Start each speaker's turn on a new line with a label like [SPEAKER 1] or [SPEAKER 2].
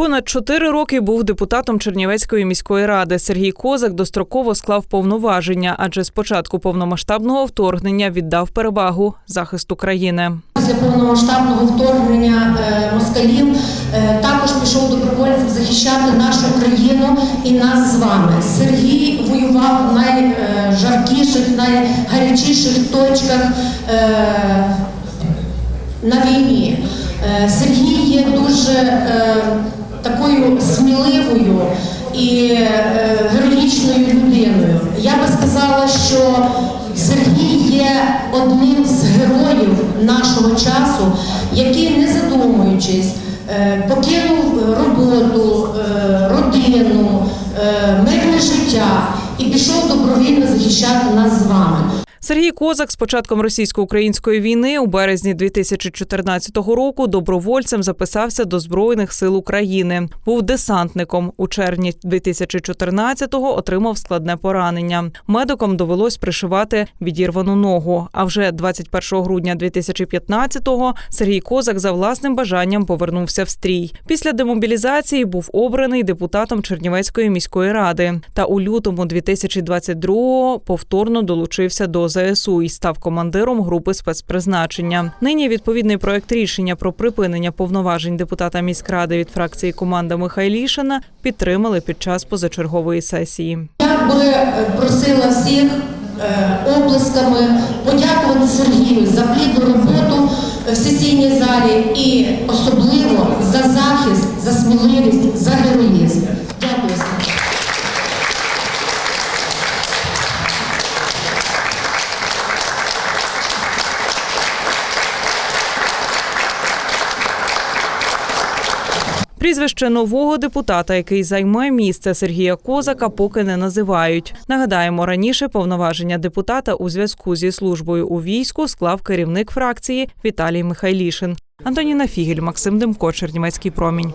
[SPEAKER 1] Понад чотири роки був депутатом Чернівецької міської ради. Сергій Козак достроково склав повноваження, адже з початку повномасштабного вторгнення віддав перевагу захисту країни.
[SPEAKER 2] Після повномасштабного вторгнення е, москалів е, також пішов добровольцем захищати нашу країну і нас з вами. Сергій воював в найжаркіших, найгарячіших точках е, на війні. Е, Сергій є дуже е, такою сміливою і е, героїчною людиною. Я би сказала, що Сергій є одним з героїв нашого часу, який, не задумуючись, е, покинув роботу, е, родину, е, мирне життя і пішов добровільно захищати нас з вами.
[SPEAKER 1] Сергій Козак з початком російсько-української війни у березні 2014 року добровольцем записався до Збройних сил України. Був десантником. У червні 2014-го отримав складне поранення. Медикам довелось пришивати відірвану ногу. А вже 21 грудня 2015-го Сергій Козак за власним бажанням повернувся в стрій. Після демобілізації був обраний депутатом Чернівецької міської ради. Та у лютому 2022-го повторно долучився до ЗСУ і став командиром групи спецпризначення. Нині відповідний проект рішення про припинення повноважень депутата міськради від фракції команда Михайлішина підтримали під час позачергової сесії.
[SPEAKER 2] Я би е, просила всіх е, оплесками подякувати Сергію за плідну роботу в сесійній залі і особливо
[SPEAKER 1] Прізвище нового депутата, який займе місце Сергія Козака, поки не називають. Нагадаємо, раніше повноваження депутата у зв'язку зі службою у війську склав керівник фракції Віталій Михайлішин. Антоніна Фігель, Максим Демко, Чернівецький промінь.